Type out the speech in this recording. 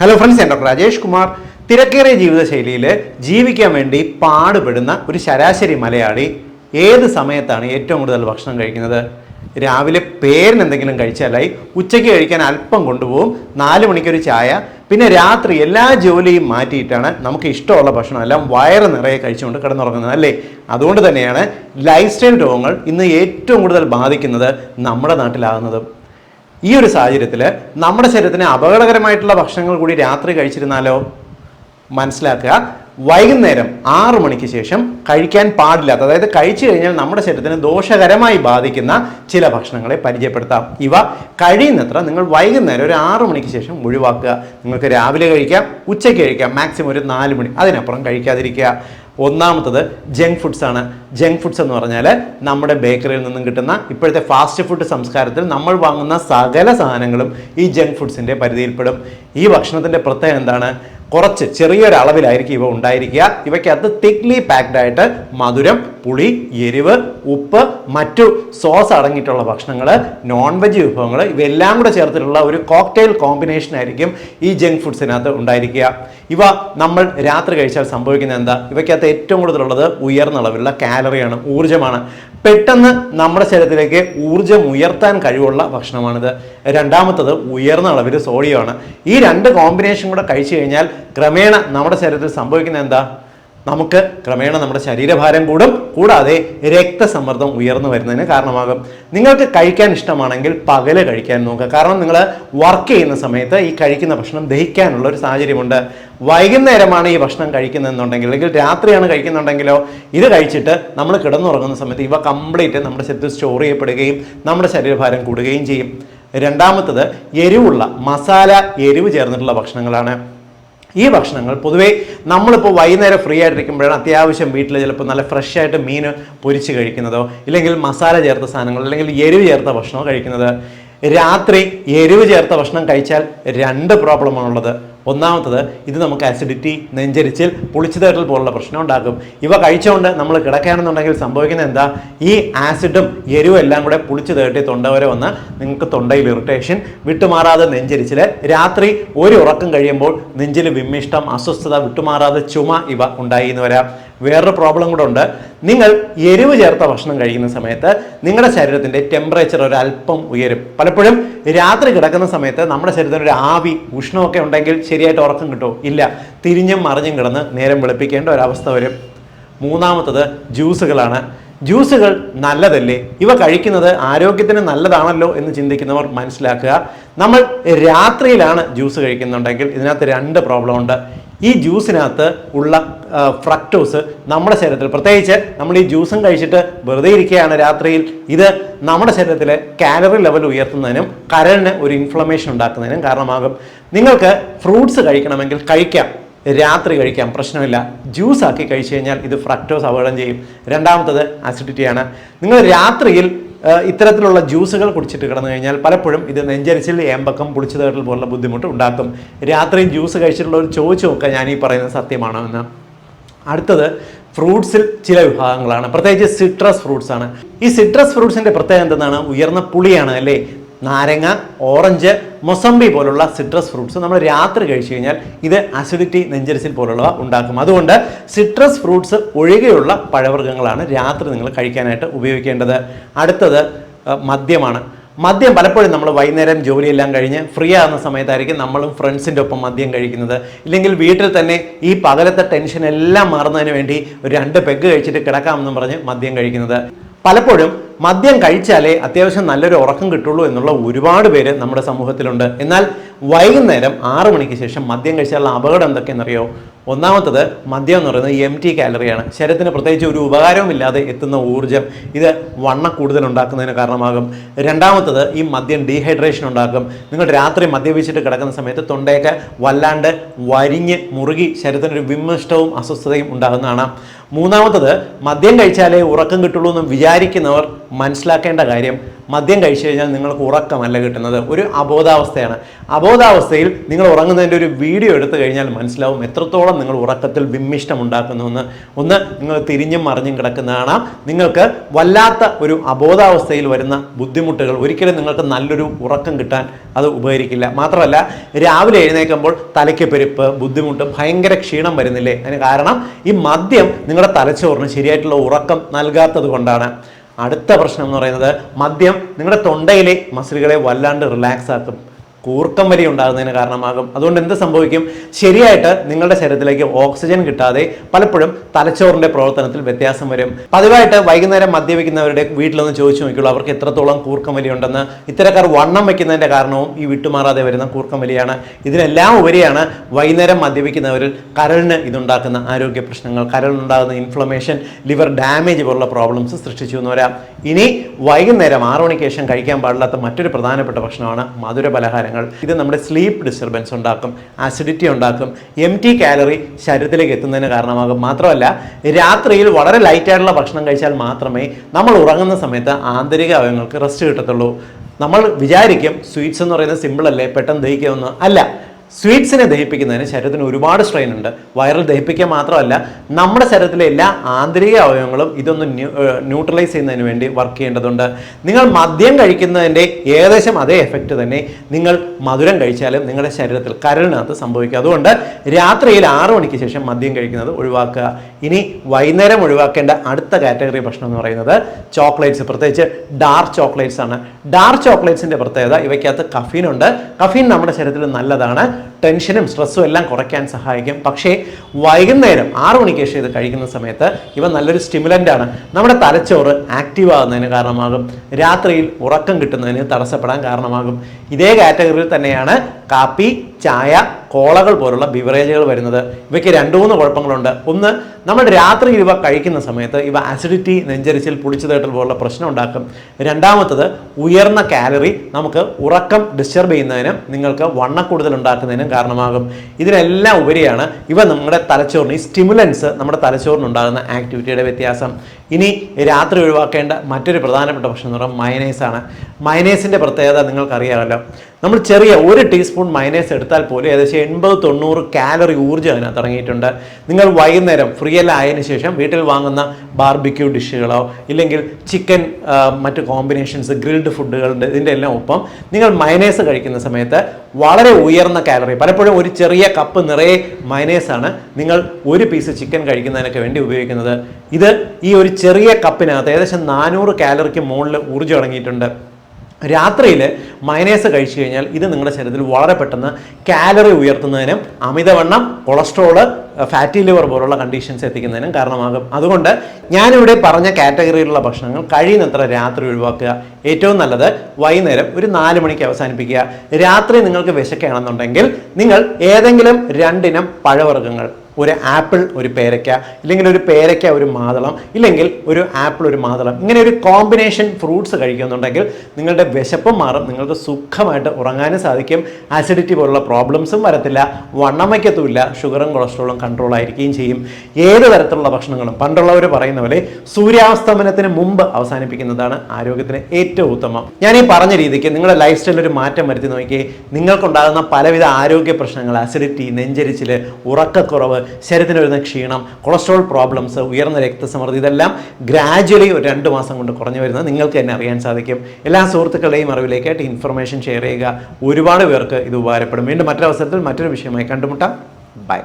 Hello friends ഞാൻ doctor Rajesh Kumar തിരക്കേറിയ ജീവിതശൈലിയിൽ ജീവിക്കാൻ വേണ്ടി പാടുപെടുന്ന ഒരു ശരാശരി മലയാളി ഏത് സമയത്താണ് ഏറ്റവും കൂടുതൽ ഭക്ഷണം കഴിക്കുന്നത്? രാവിലെ പേരിന് എന്തെങ്കിലും കഴിച്ചാലായി ഉച്ചയ്ക്ക് കഴിക്കാൻ അല്പം കൊണ്ടുപോകും നാല് മണിക്കൊരു ചായ പിന്നെ രാത്രി എല്ലാ ജോലിയും മാറ്റിയിട്ടാണ് നമുക്ക് ഇഷ്ടമുള്ള ഭക്ഷണം എല്ലാം വയറ് നിറയെ കഴിച്ചുകൊണ്ട് കിടന്നുറങ്ങുന്നത് അല്ലേ? അതുകൊണ്ട് തന്നെയാണ് ലൈഫ് സ്റ്റൈൽ രോഗങ്ങൾ ഇന്ന് ഏറ്റവും കൂടുതൽ ബാധിക്കുന്നത് നമ്മുടെ നാട്ടിലാകുന്നതും. ഈ ഒരു സാഹചര്യത്തിൽ നമ്മുടെ ശരീരത്തിന് അപകടകരമായിട്ടുള്ള ഭക്ഷണങ്ങൾ കൂടി രാത്രി കഴിച്ചിരുന്നാലോ? മനസ്സിലാക്കുക. വൈകുന്നേരം ആറു മണിക്ക് ശേഷം കഴിക്കാൻ പാടില്ലാത്ത അതായത് കഴിച്ചു കഴിഞ്ഞാൽ നമ്മുടെ ശരീരത്തിന് ദോഷകരമായി ബാധിക്കുന്ന ചില ഭക്ഷണങ്ങളെ പരിചയപ്പെടുത്താം. ഇവ കഴിയുന്നത്ര നിങ്ങൾ വൈകുന്നേരം ഒരു ആറു മണിക്ക് ശേഷം ഒഴിവാക്കുക. നിങ്ങൾക്ക് രാവിലെ കഴിക്കാം ഉച്ചയ്ക്ക് കഴിക്കാം മാക്സിമം ഒരു നാല് മണി അതിനപ്പുറം കഴിക്കാതിരിക്കുക. ഒന്നാമത്തത് ജങ്ക് ഫുഡ്സ് ആണ്. ജങ്ക് ഫുഡ്സ് എന്ന് പറഞ്ഞാൽ നമ്മുടെ ബേക്കറിയിൽ നിന്നും കിട്ടുന്ന ഇപ്പോഴത്തെ ഫാസ്റ്റ് ഫുഡ് സംസ്കാരത്തിൽ നമ്മൾ വാങ്ങുന്ന സകല സാധനങ്ങളും ഈ ജങ്ക് ഫുഡ്സിന്റെ പരിധിയിൽപ്പെടും. ഈ ഭക്ഷണത്തിന്റെ പ്രത്യേകത എന്താണ്? കുറച്ച് ചെറിയൊരളവിലായിരിക്കും ഇവ ഉണ്ടായിരിക്കുക. ഇവയ്ക്കകത്ത് തിക്ലി പാക്ഡ് ആയിട്ട് മധുരം പുളി എരിവ് ഉപ്പ് മറ്റു സോസ് അടങ്ങിയിട്ടുള്ള ഭക്ഷണങ്ങൾ നോൺ വെജ് വിഭവങ്ങൾ ഇവയെല്ലാം കൂടെ ചേർത്തിട്ടുള്ള ഒരു കോക്ടെയിൽ കോമ്പിനേഷൻ ആയിരിക്കും ഈ ജങ്ക് ഫുഡ്സിനകത്ത് ഉണ്ടായിരിക്കുക. ഇവ നമ്മൾ രാത്രി കഴിച്ചാൽ സംഭവിക്കുന്നത് എന്താ? ഇവയ്ക്കകത്ത് ഏറ്റവും കൂടുതലുള്ളത് ഉയർന്ന അളവിലുള്ള കാലറിയാണ് ഊർജമാണ്. പെട്ടെന്ന് നമ്മുടെ ശരീരത്തിലേക്ക് ഊർജം ഉയർത്താൻ കഴിവുള്ള ഭക്ഷണമാണിത്. രണ്ടാമത്തത് ഉയർന്ന അളവിൽ സോഡിയമാണ് ഈ രണ്ട് കോമ്പിനേഷൻ കൂടെ കഴിച്ചു കഴിഞ്ഞാൽ ക്രമേണ നമ്മുടെ ശരീരത്തിൽ സംഭവിക്കുന്നത് എന്താ? നമുക്ക് ക്രമേണ നമ്മുടെ ശരീരഭാരം കൂടും. കൂടാതെ രക്തസമ്മർദ്ദം ഉയർന്നു വരുന്നതിന് കാരണമാകും. നിങ്ങൾക്ക് കഴിക്കാൻ ഇഷ്ടമാണെങ്കിൽ പകൽ കഴിക്കാൻ നോക്കുക. കാരണം നിങ്ങൾ വർക്ക് ചെയ്യുന്ന സമയത്ത് ഈ കഴിക്കുന്ന ഭക്ഷണം ദഹിക്കാനുള്ള ഒരു സാഹചര്യമുണ്ട്. വൈകുന്നേരമാണ് ഈ ഭക്ഷണം കഴിക്കുന്നതെന്നുണ്ടെങ്കിൽ അല്ലെങ്കിൽ രാത്രിയാണ് കഴിക്കുന്നുണ്ടെങ്കിലോ ഇത് കഴിച്ചിട്ട് നമ്മൾ കിടന്നുറങ്ങുന്ന സമയത്ത് ഇവ കംപ്ലീറ്റ് നമ്മുടെ ശരീരത്തിൽ സ്റ്റോർ ചെയ്യപ്പെടുകയും നമ്മുടെ ശരീരഭാരം കൂടുകയും ചെയ്യും. രണ്ടാമത്തത് എരിവുള്ള മസാല എരിവ് ചേർന്നിട്ടുള്ള ഭക്ഷണങ്ങളാണ്. ഈ ഭക്ഷണങ്ങൾ പൊതുവേ നമ്മളിപ്പോൾ വൈകുന്നേരം ഫ്രീ ആയിട്ടിരിക്കുമ്പോഴാണ് അത്യാവശ്യം വീട്ടിൽ ചിലപ്പോൾ നല്ല ഫ്രഷ് ആയിട്ട് മീൻ പൊരിച്ച് കഴിക്കുന്നതോ ഇല്ലെങ്കിൽ മസാല ചേർത്ത സാധനങ്ങൾ അല്ലെങ്കിൽ എരിവ് ചേർത്ത ഭക്ഷണമോ കഴിക്കുന്നത്. രാത്രി എരിവ് ചേർത്ത ഭക്ഷണം കഴിച്ചാൽ രണ്ട് പ്രോബ്ലമാണുള്ളത് ഒന്നാമത്തത് ഇത് നമുക്ക് ആസിഡിറ്റി നെഞ്ചരിച്ചിൽ പുളിച്ചുതേട്ടൽ പോലുള്ള പ്രശ്നം ഉണ്ടാക്കും. ഇവ കഴിച്ചുകൊണ്ട് നമ്മൾ കിടക്കുകയാണെന്നുണ്ടെങ്കിൽ സംഭവിക്കുന്നത് എന്താ? ഈ ആസിഡും എരിവും എല്ലാം കൂടെ പുളിച്ചു തേട്ടി തൊണ്ട വരെ വന്ന് നിങ്ങൾക്ക് തൊണ്ടയിൽ ഇറിറ്റേഷൻ വിട്ടുമാറാതെ നെഞ്ചരിച്ചിൽ രാത്രി ഒരു ഉറക്കം കഴിയുമ്പോൾ നെഞ്ചിൽ വിമ്മിഷ്ടം അസ്വസ്ഥത വിട്ടുമാറാതെ ചുമ ഇവ ഉണ്ടായി എന്ന് വരാം. വേറൊരു പ്രോബ്ലം കൂടെ ഉണ്ട്. നിങ്ങൾ എരിവ് ചേർത്ത ഭക്ഷണം കഴിക്കുന്ന സമയത്ത് നിങ്ങളുടെ ശരീരത്തിന്റെ ടെമ്പറേച്ചർ ഒരു അല്പം ഉയരും. പലപ്പോഴും രാത്രി കിടക്കുന്ന സമയത്ത് നമ്മുടെ ശരീരത്തിന് ഒരു ആവി ഉഷ്ണമൊക്കെ ഉണ്ടെങ്കിൽ ശരിയായിട്ട് ഉറക്കം കിട്ടുമോ? ഇല്ല. തിരിഞ്ഞും മറിഞ്ഞും കിടന്ന് നേരം വെളുപ്പിക്കേണ്ട ഒരവസ്ഥ വരും. മൂന്നാമത്തത് ജ്യൂസുകളാണ്. ജ്യൂസുകൾ നല്ലതല്ലേ? ഇവ കഴിക്കുന്നത് ആരോഗ്യത്തിന് നല്ലതാണല്ലോ എന്ന് ചിന്തിക്കുന്നവർ മനസ്സിലാക്കുക. നമ്മൾ രാത്രിയിലാണ് ജ്യൂസ് കഴിക്കുന്നുണ്ടെങ്കിൽ ഇതിനകത്ത് രണ്ട് പ്രോബ്ലം ഉണ്ട്. ഈ ജ്യൂസിനകത്ത് ഉള്ള ഫ്രക്ടോസ് നമ്മുടെ ശരീരത്തിൽ പ്രത്യേകിച്ച് നമ്മൾ ഈ ജ്യൂസും കഴിച്ചിട്ട് വെറുതെ ഇരിക്കുകയാണ് രാത്രിയിൽ ഇത് നമ്മുടെ ശരീരത്തിലെ കാലറി ലെവൽ ഉയർത്തുന്നതിനും കരളിന് ഒരു ഇൻഫ്ലമേഷൻ ഉണ്ടാക്കുന്നതിനും കാരണമാകും. നിങ്ങൾക്ക് ഫ്രൂട്ട്സ് കഴിക്കണമെങ്കിൽ കഴിക്കാം രാത്രി കഴിക്കാം പ്രശ്നമില്ല. ജ്യൂസ് ആക്കി കഴിച്ചു കഴിഞ്ഞാൽ ഇത് ഫ്രക്ടോസ് അപകടം ചെയ്യും. രണ്ടാമത്തത് അസിഡിറ്റിയാണ് നിങ്ങൾ രാത്രിയിൽ ഇത്തരത്തിലുള്ള ജ്യൂസുകൾ കുടിച്ചിട്ട് കിടന്നു കഴിഞ്ഞാൽ പലപ്പോഴും ഇത് നെഞ്ചരിച്ചിൽ ഏമ്പക്കം പുളിച്ചുതേട്ടൽ പോലുള്ള ബുദ്ധിമുട്ട് ഉണ്ടാക്കും. രാത്രി ജ്യൂസ് കഴിച്ചിട്ടുള്ളവർ ചോദിച്ചു ചോദിച്ചുമൊക്കെ ഞാൻ ഈ പറയുന്നത് സത്യമാണോ എന്ന്. അടുത്തത് ഫ്രൂട്ട്സിൽ ചില വിഭാഗങ്ങളാണ്. പ്രത്യേകിച്ച് സിട്രസ് ഫ്രൂട്ട്സ് ആണ് ഈ സിട്രസ് ഫ്രൂട്ട്സിന്റെ പ്രത്യേകത എന്താണ് ഉയർന്ന പുളിയാണ് അല്ലേ? നാരങ്ങ ഓറഞ്ച് മൊസംബി പോലുള്ള സിട്രസ് ഫ്രൂട്ട്സ് നമ്മൾ രാത്രി കഴിച്ചു കഴിഞ്ഞാൽ ഇത് അസിഡിറ്റി നെഞ്ചരിച്ചിൽ പോലുള്ളവ ഉണ്ടാക്കും. അതുകൊണ്ട് സിട്രസ് ഫ്രൂട്ട്സ് ഒഴികെയുള്ള പഴവർഗങ്ങളാണ് രാത്രി നിങ്ങൾ കഴിക്കാനായിട്ട് ഉപയോഗിക്കേണ്ടത്. അടുത്തത് മദ്യമാണ്. മദ്യം പലപ്പോഴും നമ്മൾ വൈകുന്നേരം ജോലിയെല്ലാം കഴിഞ്ഞ് ഫ്രീ ആകുന്ന സമയത്തായിരിക്കും നമ്മളും ഫ്രണ്ട്സിന്റെ ഒപ്പം മദ്യം കഴിക്കുന്നത്. ഇല്ലെങ്കിൽ വീട്ടിൽ തന്നെ ഈ പകലത്തെ ടെൻഷൻ എല്ലാം മാറുന്നതിന് വേണ്ടി ഒരു രണ്ട് പെഗ് കഴിച്ചിട്ട് കിടക്കാമെന്നും പറഞ്ഞ് മദ്യം കഴിക്കുന്നത്. പലപ്പോഴും മദ്യം കഴിച്ചാലേ അത്യാവശ്യം നല്ലൊരു ഉറക്കം കിട്ടുള്ളൂ എന്നുള്ള ഒരുപാട് പേര് നമ്മുടെ സമൂഹത്തിലുണ്ട്. എന്നാൽ വൈകുന്നേരം ആറു മണിക്ക് ശേഷം മദ്യം കഴിച്ചാലുള്ള അപകടം എന്തൊക്കെയെന്നറിയോ? ഒന്നാമത്തത് മദ്യം എന്ന് പറയുന്നത് എം ടി കാലറിയാണ് ശരീരത്തിന് പ്രത്യേകിച്ച് ഒരു ഉപകാരവുമില്ലാതെ എത്തുന്ന ഊർജം. ഇത് വണ്ണ കൂടുതൽ ഉണ്ടാക്കുന്നതിന് കാരണമാകും. രണ്ടാമത്തത് ഈ മദ്യം ഡീഹൈഡ്രേഷൻ ഉണ്ടാക്കും. നിങ്ങൾ രാത്രി മദ്യപിച്ചിട്ട് കിടക്കുന്ന സമയത്ത് തൊണ്ടയൊക്കെ വല്ലാണ്ട് വരിഞ്ഞ് മുറുകി ശരീരത്തിനൊരു വിമിഷ്ടവും അസ്വസ്ഥതയും ഉണ്ടാകുന്നതാണ്. മൂന്നാമത്തത് മദ്യം കഴിച്ചാലേ ഉറക്കം കിട്ടുള്ളൂ എന്ന് വിചാരിക്കുന്നവർ മനസ്സിലാക്കേണ്ട കാര്യം മദ്യം കഴിച്ചു കഴിഞ്ഞാൽ നിങ്ങൾക്ക് ഉറക്കമല്ല കിട്ടുന്നത്. ഒരു അബോധാവസ്ഥയാണ്. അബോധാവസ്ഥയിൽ നിങ്ങൾ ഉറങ്ങുന്നതിന്റെ ഒരു വീഡിയോ എടുത്തു കഴിഞ്ഞാൽ മനസ്സിലാവും എത്രത്തോളം നിങ്ങൾ ഉറക്കത്തിൽ വിമ്മിഷ്ടം ഉണ്ടാക്കുന്നുവെന്ന് ഒന്ന് നിങ്ങൾ തിരിഞ്ഞും മറിഞ്ഞും കിടക്കുന്ന കാണാം. നിങ്ങൾക്ക് വല്ലാത്ത ഒരു അബോധാവസ്ഥയിൽ വരുന്ന ബുദ്ധിമുട്ടുകൾ. ഒരിക്കലും നിങ്ങൾക്ക് നല്ലൊരു ഉറക്കം കിട്ടാൻ അത് ഉപകരിക്കില്ല. മാത്രമല്ല രാവിലെ എഴുന്നേൽക്കുമ്പോൾ തലയ്ക്ക് പെരുപ്പ് ബുദ്ധിമുട്ട് ഭയങ്കര ക്ഷീണം വരുന്നില്ലേ? അതിന് കാരണം ഈ മദ്യം നിങ്ങളുടെ തലച്ചോറിന് ശരിയായിട്ടുള്ള ഉറക്കം നൽകാത്തത് കൊണ്ടാണ്. അടുത്ത പ്രശ്നം എന്ന് പറയുന്നത് മദ്യം നിങ്ങളുടെ തൊണ്ടയിലെ മസിലുകളെ വല്ലാണ്ട് റിലാക്സ് ആക്കും. കൂർക്കം വലി ഉണ്ടാകുന്നതിന് കാരണമാകും. അതുകൊണ്ട് എന്ത് സംഭവിക്കും? ശരിയായിട്ട് നിങ്ങളുടെ ശരീരത്തിലേക്ക് ഓക്സിജൻ കിട്ടാതെ പലപ്പോഴും തലച്ചോറിന്റെ പ്രവർത്തനത്തിൽ വ്യത്യാസം വരും. പതിവായിട്ട് വൈകുന്നേരം മദ്യപിക്കുന്നവരുടെ വീട്ടിലൊന്ന് ചോദിച്ചു നോക്കിയുള്ളൂ അവർക്ക് എത്രത്തോളം കൂർക്കം വലിയുണ്ടെന്ന്. ഇത്തരക്കാർ വണ്ണം വെക്കുന്നതിന്റെ കാരണവും ഈ വിട്ടുമാറാതെ വരുന്ന കൂർക്കം വലിയാണ്. ഇതിനെല്ലാം ഉപരിയാണ് വൈകുന്നേരം മദ്യപിക്കുന്നവരിൽ കരളിന് ഇതുണ്ടാക്കുന്ന ആരോഗ്യ പ്രശ്നങ്ങൾ. കരളിനുണ്ടാകുന്ന ഇൻഫ്ലമേഷൻ ലിവർ ഡാമേജ് പോലുള്ള പ്രോബ്ലംസ് സൃഷ്ടിച്ചു എന്ന് വരാം. ഇനി വൈകുന്നേരം ആറു മണിക്ക് ശേഷം കഴിക്കാൻ പാടില്ലാത്ത മറ്റൊരു പ്രധാനപ്പെട്ട ഭക്ഷണമാണ് മധുര പലഹാരങ്ങൾ ഇത് നമ്മുടെ സ്ലീപ്പ് ഡിസ്റ്റർബൻസ് ഉണ്ടാക്കും ആസിഡിറ്റി ഉണ്ടാക്കും എം ടി കാലറി ശരീരത്തിലേക്ക് എത്തുന്നതിന് കാരണമാകും. മാത്രമല്ല രാത്രിയിൽ വളരെ ലൈറ്റായിട്ടുള്ള ഭക്ഷണം കഴിച്ചാൽ മാത്രമേ നമ്മൾ ഉറങ്ങുന്ന സമയത്ത് ആന്തരിക അവയവങ്ങൾക്ക് റെസ്റ്റ് കിട്ടത്തുള്ളൂ. നമ്മൾ വിചാരിക്കും സ്വീറ്റ്സ് എന്ന് പറയുന്നത് സിമ്പിൾ അല്ലേ പെട്ടെന്ന് ദഹിക്കുമെന്ന് അല്ല സ്വീറ്റ്സിനെ ദഹിപ്പിക്കുന്നതിന് ശരീരത്തിന് ഒരുപാട് സ്ട്രെയിൻ ഉണ്ട്. വൈറൽ ദഹിപ്പിക്കുക മാത്രമല്ല നമ്മുടെ ശരീരത്തിലെ എല്ലാ ആന്തരിക അവയവങ്ങളും ഇതൊന്ന് ന്യൂട്രലൈസ് ചെയ്യുന്നതിന് വേണ്ടി വർക്ക് ചെയ്യേണ്ടതുണ്ട്. നിങ്ങൾ മദ്യം കഴിക്കുന്നതിന്റെ ഏകദേശം അതേ എഫക്റ്റ് തന്നെ നിങ്ങൾ മധുരം കഴിച്ചാലും നിങ്ങളുടെ ശരീരത്തിൽ കരളിനകത്ത് സംഭവിക്കും. അതുകൊണ്ട് രാത്രിയിൽ ആറു മണിക്ക് ശേഷം മദ്യം കഴിക്കുന്നത് ഒഴിവാക്കുക. ഇനി വൈകുന്നേരം ഒഴിവാക്കേണ്ട അടുത്ത കാറ്റഗറി ഭക്ഷണം എന്ന് പറയുന്നത് ചോക്ലേറ്റ്സ്. പ്രത്യേകിച്ച് ഡാർക്ക് ചോക്ലേറ്റ്സ് ആണ്. ഡാർക്ക് ചോക്ലേറ്റ്സിന്റെ പ്രത്യേകത ഇവയ്ക്കകത്ത് കഫീൻ ഉണ്ട്. കഫീൻ നമ്മുടെ ശരീരത്തിൽ നല്ലതാണ്. time. ടെൻഷനും സ്ട്രെസ്സും എല്ലാം കുറയ്ക്കാൻ സഹായിക്കും. പക്ഷേ വൈകുന്നേരം ആറു മണിക്ക് ശേഷം ഇത് കഴിക്കുന്ന സമയത്ത് ഇവ നല്ലൊരു സ്റ്റിമുലന്റ് ആണ് നമ്മുടെ തലച്ചോറ് ആക്റ്റീവ് ആകുന്നതിന് കാരണമാകും. രാത്രിയിൽ ഉറക്കം കിട്ടുന്നതിന് തടസ്സപ്പെടാൻ കാരണമാകും. ഇതേ കാറ്റഗറിയിൽ തന്നെയാണ് കാപ്പി ചായ കോളകൾ പോലുള്ള ബിവറേജുകൾ വരുന്നത്. ഇവയ്ക്ക് രണ്ട് മൂന്ന് കുഴപ്പങ്ങളുണ്ട്. ഒന്ന് നമ്മൾ രാത്രി ഇവ കഴിക്കുന്ന സമയത്ത് ഇവ ആസിഡിറ്റി നെഞ്ചരിച്ചിൽ പുളിച്ചു തേട്ടൽ പോലുള്ള പ്രശ്നം ഉണ്ടാക്കും. രണ്ടാമത്തത് ഉയർന്ന കാലറി നമുക്ക് ഉറക്കം ഡിസ്റ്റർബ് ചെയ്യുന്നതിനും നിങ്ങൾക്ക് വണ്ണക്കൂടുതൽ ഉണ്ടാക്കുന്നതിനും കാരണമാകും. ഇതിനെല്ലാം ഉപരിയാണ് ഇവ നമ്മുടെ തലച്ചോറിന് ഈ സ്റ്റിമുലൻസ് നമ്മുടെ തലച്ചോറിനുണ്ടാകുന്ന ആക്ടിവിറ്റിയുടെ വ്യത്യാസം. ഇനി രാത്രി ഒഴിവാക്കേണ്ട മറ്റൊരു പ്രധാനപ്പെട്ട ഭക്ഷണം എന്ന് പറയുന്നത് മയനൈസാണ് മയനൈസിന്റെ പ്രത്യേകത നിങ്ങൾക്കറിയാമല്ലോ. നമ്മൾ ചെറിയ ഒരു ടീസ്പൂൺ മയനൈസ് എടുത്താൽ പോലും ഏകദേശം എൺപത് തൊണ്ണൂറ് കാലറി ഊർജം അതിനകത്ത് ഇറങ്ങിയിട്ടുണ്ട്. നിങ്ങൾ വൈകുന്നേരം ഫ്രീ എല്ലാം ആയതിനു ശേഷം വീട്ടിൽ വാങ്ങുന്ന ബാർബിക്യൂ ഡിഷുകളോ ഇല്ലെങ്കിൽ ചിക്കൻ മറ്റ് കോമ്പിനേഷൻസ് ഗ്രിൽഡ് ഫുഡുകളുടെ ഇതിന്റെ എല്ലാം ഒപ്പം നിങ്ങൾ മയനൈസ് കഴിക്കുന്ന സമയത്ത് വളരെ ഉയർന്ന കാലറി പലപ്പോഴും ഒരു ചെറിയ കപ്പ് നിറയെ മയനേസാണ് നിങ്ങൾ ഒരു പീസ് ചിക്കൻ കഴിക്കുന്നതിനൊക്കെ വേണ്ടി ഉപയോഗിക്കുന്നത്. ഇത് ഈ ഒരു ചെറിയ കപ്പിനകത്ത് ഏകദേശം നാനൂറ് കാലറിക്ക് മുകളിൽ ഊർജം അടങ്ങിയിട്ടുണ്ട്. രാത്രിയിൽ മയനേസ് കഴിച്ചു കഴിഞ്ഞാൽ ഇത് നിങ്ങളുടെ ശരീരത്തിൽ വളരെ പെട്ടെന്ന് കാലറി ഉയർത്തുന്നതിനും അമിതവണ്ണം കൊളസ്ട്രോൾ ഫാറ്റി ലിവർ പോലുള്ള കണ്ടീഷൻസ് എത്തിക്കുന്നതിനും കാരണമാകും. അതുകൊണ്ട് ഞാനിവിടെ പറഞ്ഞ കാറ്റഗറിയിലുള്ള ഭക്ഷണങ്ങൾ കഴിയുന്നത്ര രാത്രി ഒഴിവാക്കുക. ഏറ്റവും നല്ലത് വൈകുന്നേരം ഒരു നാല് മണിക്ക് അവസാനിപ്പിക്കുക. രാത്രി നിങ്ങൾക്ക് വിശക്കുകയാണെന്നുണ്ടെങ്കിൽ നിങ്ങൾ ഏതെങ്കിലും രണ്ടിനം പഴവർഗങ്ങൾ ഒരു ആപ്പിൾ ഒരു പേരയ്ക്ക ഇല്ലെങ്കിൽ ഒരു പേരയ്ക്ക ഒരു മാതളം ഇല്ലെങ്കിൽ ഒരു ആപ്പിൾ ഒരു മാതളം. ഇങ്ങനെ ഒരു കോമ്പിനേഷൻ ഫ്രൂട്ട്സ് കഴിക്കുന്നുണ്ടെങ്കിൽ നിങ്ങളുടെ വിശപ്പും മാറും നിങ്ങൾക്ക് സുഖമായിട്ട് ഉറങ്ങാനും സാധിക്കും. ആസിഡിറ്റി പോലുള്ള പ്രോബ്ലംസും വരത്തില്ല. വണ്ണം വയ്ക്കത്തുമില്ല ഷുഗറും കൊളസ്ട്രോളും കൺട്രോൾ ആയിരിക്കുകയും ചെയ്യും. ഏത് തരത്തിലുള്ള ഭക്ഷണങ്ങളും പണ്ടുള്ളവർ പറയുന്ന പോലെ സൂര്യാസ്തമനത്തിന് മുമ്പ് അവസാനിപ്പിക്കുന്നതാണ് ആരോഗ്യത്തിന് ഏറ്റവും ഉത്തമം. ഞാൻ ഈ പറഞ്ഞ രീതിക്ക് നിങ്ങളുടെ ലൈഫ് സ്റ്റൈലിൽ ഒരു മാറ്റം വരുത്തി നോക്കിയേ. നിങ്ങൾക്കുണ്ടാകുന്ന പലവിധ ആരോഗ്യ പ്രശ്നങ്ങൾ ആസിഡിറ്റി നെഞ്ചരിച്ചിൽ ഉറക്കക്കുറവ് ശരീരത്തിന് വരുന്ന ക്ഷീണം കൊളസ്ട്രോൾ പ്രോബ്ലംസ് ഉയർന്ന രക്തസമ്മർദ്ദം ഇതെല്ലാം ഗ്രാജ്വലി ഒരു രണ്ട് മാസം കൊണ്ട് കുറഞ്ഞു വരുന്നത് നിങ്ങൾക്ക് തന്നെ അറിയാൻ സാധിക്കും. എല്ലാ സുഹൃത്തുക്കളുടെയും അറിവിലേക്കായിട്ട് ഇൻഫർമേഷൻ ഷെയർ ചെയ്യുക. ഒരുപാട് പേർക്ക് ഇത് ഉപകാരപ്പെടും. വീണ്ടും മറ്റൊരവസരത്തിൽ മറ്റൊരു വിഷയമായി കണ്ടുമുട്ടാം. ബൈ